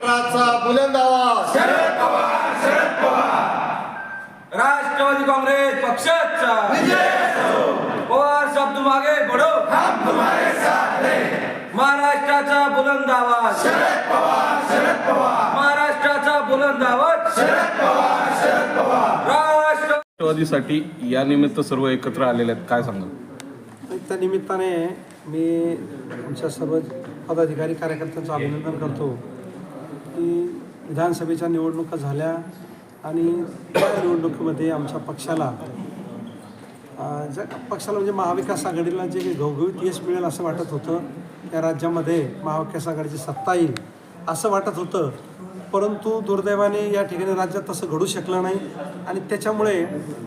बुलंद आवाज. राष्ट्रवादी काँग्रेस पक्षाचा पवार. साहब तुम आगे बढ़ो हम तुम्हारे साथ महाराष्ट्राचा बुलंद आवाज. महाराष्ट्राचा बुलंद आवाज. राष्ट्र राष्ट्रवादीसाठी या निमित्त सर्व एकत्र आलेले आहेत काय सांगाल? त्या निमित्ताने मी आमच्या सर्व पदाधिकारी कार्यकर्त्यांचं अभिनंदन करतो. की विधानसभेच्या निवडणुका झाल्या आणि त्या निवडणुकीमध्ये आमच्या पक्षाला ज्या पक्षाला म्हणजे महाविकास आघाडीला जे काही घवघवीत यश मिळेल असं वाटत होतं त्या राज्यामध्ये महाविकास आघाडीची सत्ता येईल असं वाटत होतं. परंतु दुर्दैवाने या ठिकाणी राज्यात तसं घडू शकलं नाही आणि त्याच्यामुळे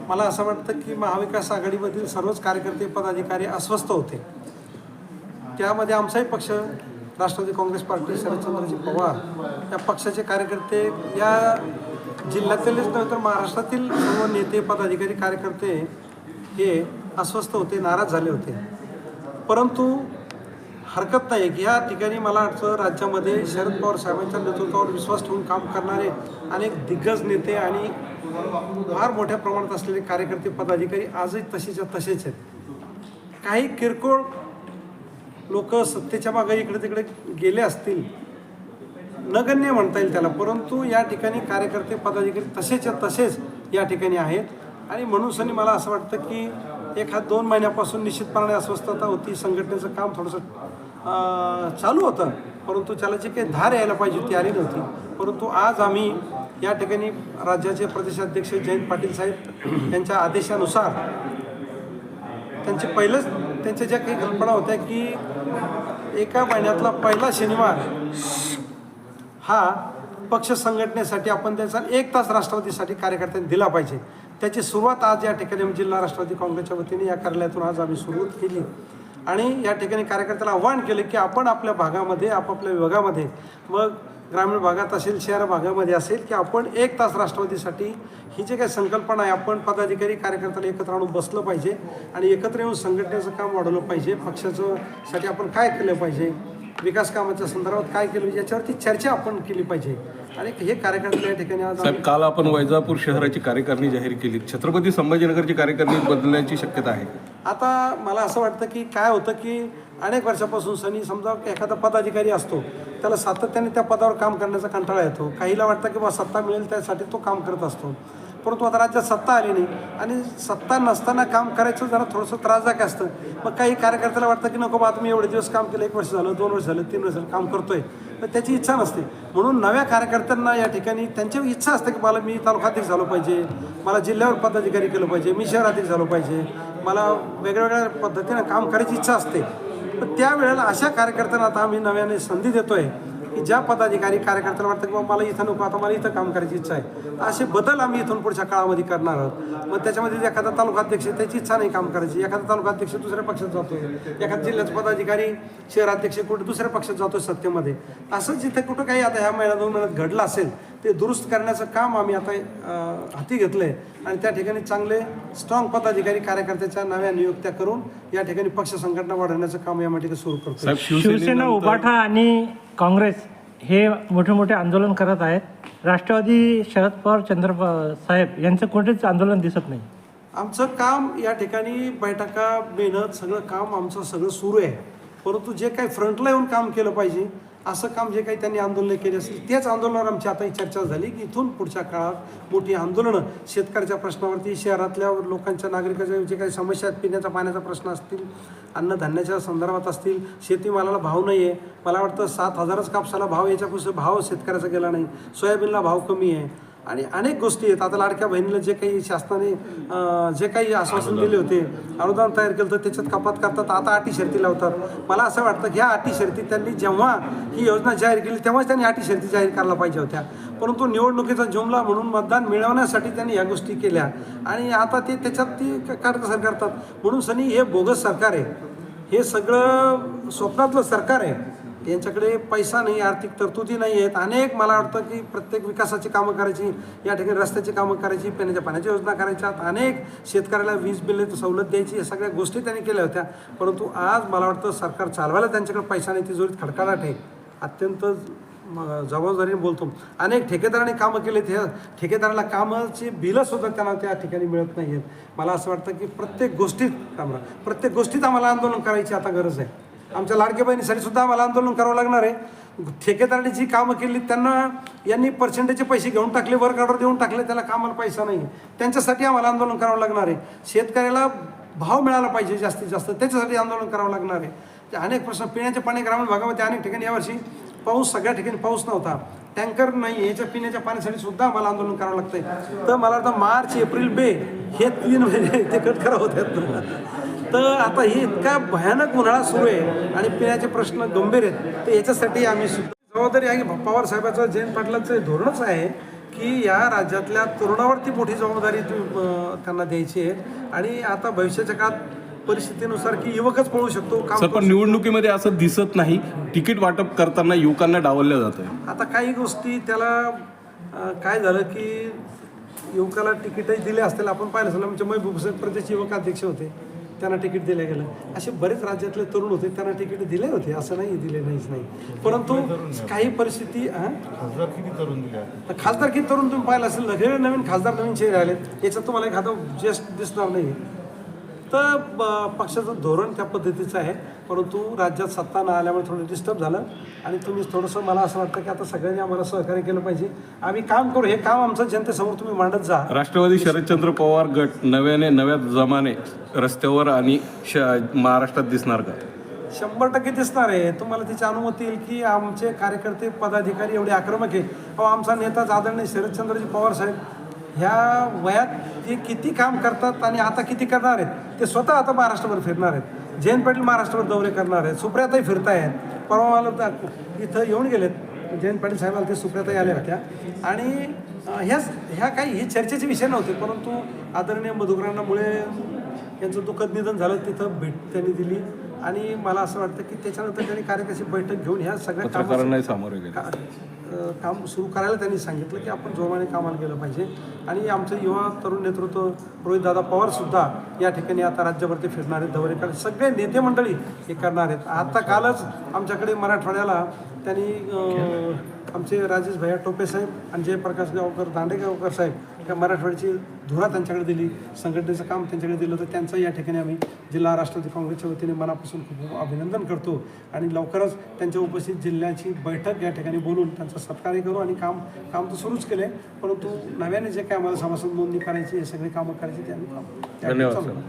मला असं वाटतं की महाविकास आघाडीमधील सर्वच कार्यकर्ते पदाधिकारी अस्वस्थ होते. त्यामध्ये आमचाही पक्ष राष्ट्रवादी काँग्रेस पार्टी शरदचंद्रजी पवार या पक्षाचे कार्यकर्ते या जिल्ह्यातीलच नव्हे तर महाराष्ट्रातील सर्व नेते पदाधिकारी कार्यकर्ते हे अस्वस्थ होते नाराज झाले होते. परंतु हरकत नाही. की या ठिकाणी मला वाटतं राज्यामध्ये शरद पवार साहेबांच्या नेतृत्वावर विश्वास ठेवून काम करणारे अनेक दिग्गज नेते आणि फार मोठ्या प्रमाणात असलेले कार्यकर्ते पदाधिकारी आजही तसेच्या तसेच आहेत. काही किरकोळ लोक सत्तेच्या मागे इकडे तिकडे गेले असतील नगण्य म्हणता येईल त्याला. परंतु या ठिकाणी कार्यकर्ते पदाधिकारी तसेच्या तसेच या ठिकाणी आहेत. आणि म्हणून सनी मला असं वाटतं की एक दोन महिन्यापासून निश्चितपणाने अस्वस्थता होती संघटनेचं काम थोडंसं चालू होतं. परंतु त्याला जी काही धार यायला पाहिजे ती आली नव्हती. परंतु आज आम्ही या ठिकाणी राज्याचे प्रदेशाध्यक्ष जयंत पाटील साहेब यांच्या आदेशानुसार त्यांचे पहिलंच त्यांच्या ज्या काही कल्पना होत्या की एका महिन्यातला पहिला शनिवार हा पक्ष संघटनेसाठी आपण त्याचा एक तास राष्ट्रवादीसाठी कार्यकर्त्यांनी दिला पाहिजे. त्याची सुरुवात आज या ठिकाणी जिल्हा राष्ट्रवादी काँग्रेसच्या वतीने या कार्यालयातून आज आम्ही सुरुवात केली. आणि या ठिकाणी कार्यकर्त्याला आव्हान केलं की आपण आपल्या भागामध्ये आपापल्या विभागामध्ये मग ग्रामीण भागात असेल शहर भागामध्ये असेल की आपण एक तास राष्ट्रवादीसाठी ही जी काही संकल्पना आहे आपण पदाधिकारी कार्यकर्त्याला एकत्र आणून बसलं पाहिजे आणि एकत्र येऊन संघटनेचं काम वाढवलं पाहिजे पक्षाचं साठी आपण काय केलं पाहिजे विकास कामाच्या संदर्भात काय केलं याच्यावरती चर्चा आपण केली पाहिजे. आणि हे कार्यकर्ते या ठिकाणी आज साहेब काल आपण वैजापूर शहराची कार्यकारिणी जाहीर केली. छत्रपती संभाजीनगरची कार्यकारिणी बदलण्याची शक्यता आहे. आता मला असं वाटतं की काय होतं की अनेक वर्षापासून सनी समजा एखादा पदाधिकारी असतो त्याला सातत्याने त्या पदावर काम करण्याचा कंटाळा येतो. काहीला वाटतं की बा सत्ता मिळेल त्यासाठी तो काम करत असतो. परंतु आता राज्यात सत्ता आली नाही. आणि सत्ता नसताना काम करायचं जरा थोडंसं त्रासदायक असतं. मग काही कार्यकर्त्याला वाटतं की नको बा आता मी एवढे दिवस काम केलं एक वर्ष झालं दोन वर्ष झालं तीन वर्ष झालं काम करतोय. पण त्याची इच्छा नसते. म्हणून नव्या कार्यकर्त्यांना या ठिकाणी त्यांची इच्छा असते की मला मी तालुकाध्यक्ष झालो पाहिजे मला जिल्ह्यावर पदाधिकारी केलं पाहिजे मी शहराध्यक्ष झालो पाहिजे मला वेगवेगळ्या पद्धतीनं काम करायची इच्छा असते. पण त्यावेळेला अशा कार्यकर्त्यांना आता आम्ही नव्याने संधी देतोय. की ज्या पदाधिकारी कार्यकर्त्याला वाटतं की बाबा मला इथं नको आता मला इथं काम करायची इच्छा आहे. तर असे बदल आम्ही इथून पुढच्या काळामध्ये करणार आहोत. मग त्याच्यामध्ये एखादा तालुकाध्यक्ष त्याची इच्छा नाही काम करायची. एखादा तालुकाध्यक्ष दुसऱ्या पक्षात जातोय. एखादा जिल्ह्याचा पदाधिकारी शहराध्यक्ष कुठे दुसऱ्या पक्षात जातोय सत्तेमध्ये. असं जिथे कुठं काही आता ह्या महिन्यात दोन महिन्यात घडलं असेल ते दुरुस्त करण्याचं काम आम्ही आता हाती घेतलं आहे आणि त्या ठिकाणी चांगले स्ट्रॉंग पदाधिकारी कार्यकर्त्याच्या नव्या नियुक्त्या करून या ठिकाणी पक्ष संघटना वाढवण्याचं काम या ठिकाणी सुरू करतो शिवसेना उभाठा आणि काँग्रेस हे मोठे मोठे आंदोलन करत आहेत. राष्ट्रवादी शरद पवार चंद्र साहेब यांचं कोणतेच आंदोलन दिसत नाही. आमचं काम या ठिकाणी बैठका मेहनत सगळं काम आमचं सगळं सुरू आहे. परंतु जे काही फ्रंटला येऊन काम केलं पाहिजे असं काम जे काही त्यांनी आंदोलनं केली असतील तेच आंदोलनावर आमची आता ही चर्चा झाली की इथून पुढच्या काळात मोठी आंदोलनं शेतकऱ्याच्या प्रश्नावरती शहरातल्या लोकांच्या नागरिकाच्या जे काही समस्या आहेत पिण्याच्या पाण्याचा प्रश्न असतील अन्नधान्याच्या संदर्भात असतील शेतीमालाला भाव नाही आहे मला वाटतं सात हजारच कापसाला भाव याच्यापासून भाव शेतकऱ्याचा गेला नाही. सोयाबीनला भाव कमी आहे. आणि अनेक गोष्टी आहेत. आता लाडक्या बहिणीला जे काही शासनाने जे काही आश्वासन दिले होते अनुदान तयार केलं तर त्याच्यात कपात करतात. आता अटी शर्ती लावतात. मला असं वाटतं की ह्या अटी शर्ती त्यांनी जेव्हा ही योजना जाहीर केली तेव्हाच त्यांनी अटी शर्ती जाहीर करायला पाहिजे होत्या. परंतु निवडणुकीचा जुमला म्हणून मतदान मिळवण्यासाठी त्यांनी ह्या गोष्टी केल्या. आणि आता ते त्याच्यात ती काटकसर करतात. म्हणून सनी हे बोगस सरकार आहे. हे सगळं स्वप्नातलं सरकार आहे. यांच्याकडे पैसा नाही आर्थिक तरतुदी नाही आहेत. अनेक मला वाटतं की प्रत्येक विकासाची कामं करायची या ठिकाणी रस्त्याची कामं करायची पिण्याच्या पाण्याच्या योजना करायच्यात अनेक शेतकऱ्याला वीज बिल सवलत द्यायची या सगळ्या गोष्टी त्यांनी केल्या होत्या. परंतु आज मला वाटतं सरकार चालवायला त्यांच्याकडे पैसा नाही तिजोरीत खडकाडाट आहे. अत्यंत म- जबाबदारीने बोलतो. अनेक ठेकेदारांनी कामं केले ते ठेकेदाराला कामाची बिलं सुद्धा त्यांना त्या ठिकाणी मिळत नाही आहेत मला असं वाटतं की प्रत्येक गोष्टीत कामरा प्रत्येक गोष्टीत आम्हाला आंदोलन करायची आता गरज आहे. आमच्या लाडके बहिणीसाठी सुद्धा आम्हाला आंदोलन करावं लागणार आहे. ठेकेदारांनी जी कामं केली त्यांना यांनी पर्सेंटेजचे पैसे घेऊन टाकले वर्क ऑर्डर देऊन टाकले त्याला कामाला पैसा नाही. त्यांच्यासाठी आम्हाला आंदोलन करावं लागणार आहे. शेतकऱ्याला भाव मिळाला पाहिजे जास्तीत जास्त त्याच्यासाठी आंदोलन करावं लागणार आहे. ते अनेक प्रश्न पिण्याच्या पाणी ग्रामीण भागामध्ये अनेक ठिकाणी यावर्षी पाऊस सगळ्या ठिकाणी पाऊस नव्हता. टँकर नाही याच्या पिण्याच्या पाण्यासाठी सुद्धा आम्हाला आंदोलन करावं लागतंय. तर मला वाटतं मार्च एप्रिल मे हे तीन महिने ते कट करावं होत्यात. तर आता हे इतका भयानक उन्हाळा सुरू आहे आणि पिण्याचे प्रश्न गंभीर आहेत. तर याच्यासाठी आम्ही जबाबदारी आहे. की पवार साहेबाचं जयंत पाटलाचं धोरणच आहे की या राज्यातल्या तरुणावरती मोठी जबाबदारी त्यांना द्यायची आहे. आणि आता भविष्याच्या काळात परिस्थितीनुसार की युवकच पळू शकतो सर पण निवडणुकीमध्ये असं दिसत नाही. तिकीट वाटप करताना युवकांना डावललं जातं आता काही गोष्टी त्याला काय झालं की युवकाला तिकीटही दिले असतील. आपण पाहिलं असेल आमचे महबूब हुसेन प्रदेश युवक अध्यक्ष होते. त्यांना तिकीट दिलं गेलं. असे बरेच राज्यातले तरुण होते त्यांना तिकीट दिले होते असं नाही दिले नाहीच नाही. परंतु काही परिस्थिती खासदार किती तरुण तुम्ही पाहिलं असेल नवीन खासदार नवीन चेहरे आले याच्यात तुम्हाला एखादं जेस्ट दिसणार नाही. तर पक्षाचं धोरण त्या पद्धतीचं आहे. परंतु राज्यात सत्ता न आल्यामुळे थोडं डिस्टर्ब झालं. आणि तुम्ही थोडंसं मला असं वाटतं की आता सगळ्यांनी आम्हाला सहकार्य केलं पाहिजे. आम्ही काम करू. हे काम आमचं जनतेसमोर तुम्ही मांडत जा. राष्ट्रवादी शरदचंद्र पवार गट नव्याने नव्या जमाने रस्त्यावर आणि श महाराष्ट्रात दिसणार का? शंभर टक्के दिसणार आहे. तुम्हाला त्याची अनुमती येईल की आमचे कार्यकर्ते पदाधिकारी एवढे आक्रमक आहे. अहो आमचा नेता आदरणीय शरदचंद्रजी पवार साहेब ह्या वयात ते किती काम करतात आणि आता किती करणार आहेत? ते स्वतः आता महाराष्ट्रभर फिरणार आहेत. जयंत पाटील महाराष्ट्रभर दौरे करणार आहेत. सुप्रियाताही फिरतायत. परवा मला इथं येऊन गेलेत. जयंत पाटील साहेबाला ते सुप्रियाताही आल्या होत्या. आणि ह्याच ह्या काही हे चर्चेचे विषय नव्हते परंतु आदरणीय मधुकरांनामुळे यांचं दुःखद निधन झालं तिथं भेट त्यांनी दिली. आणि मला असं वाटतं की त्याच्यानंतर त्यांनी कार्यकर्त्याची बैठक घेऊन ह्या सगळ्या कामाचं- सामोरे काम सुरू करायला त्यांनी सांगितलं की आपण जोमाने कामाला गेलं पाहिजे. आणि आमचे युवा तरुण नेतृत्व रोहितदादा पवार सुद्धा या ठिकाणी आता राज्यभरती फिरणार आहेत दौरे करणार सगळे नेते मंडळी हे करणार आहेत. आता कालच आमच्याकडे मराठवाड्याला त्यांनी आमचे राजेश भैया टोपे साहेब आणि जयप्रकाश गावकर दांडे गावकर साहेब या मराठवाड्याची धुरा त्यांच्याकडे दिली संघटनेचं काम त्यांच्याकडे दिलं होतं. त्यांचं या ठिकाणी आम्ही जिल्हा राष्ट्रवादी काँग्रेसच्या वतीने मनापासून खूप अभिनंदन करतो. आणि लवकरच त्यांच्या उपस्थित जिल्ह्याची बैठक या ठिकाणी बोलून त्यांचं सत्कार्य करू आणि काम काम तर सुरूच केलं आहे परंतु नव्याने जे काय आम्हाला सभासद नोंदणी करायची हे सगळे कामं करायची ते आम्ही काम धन्यवाद.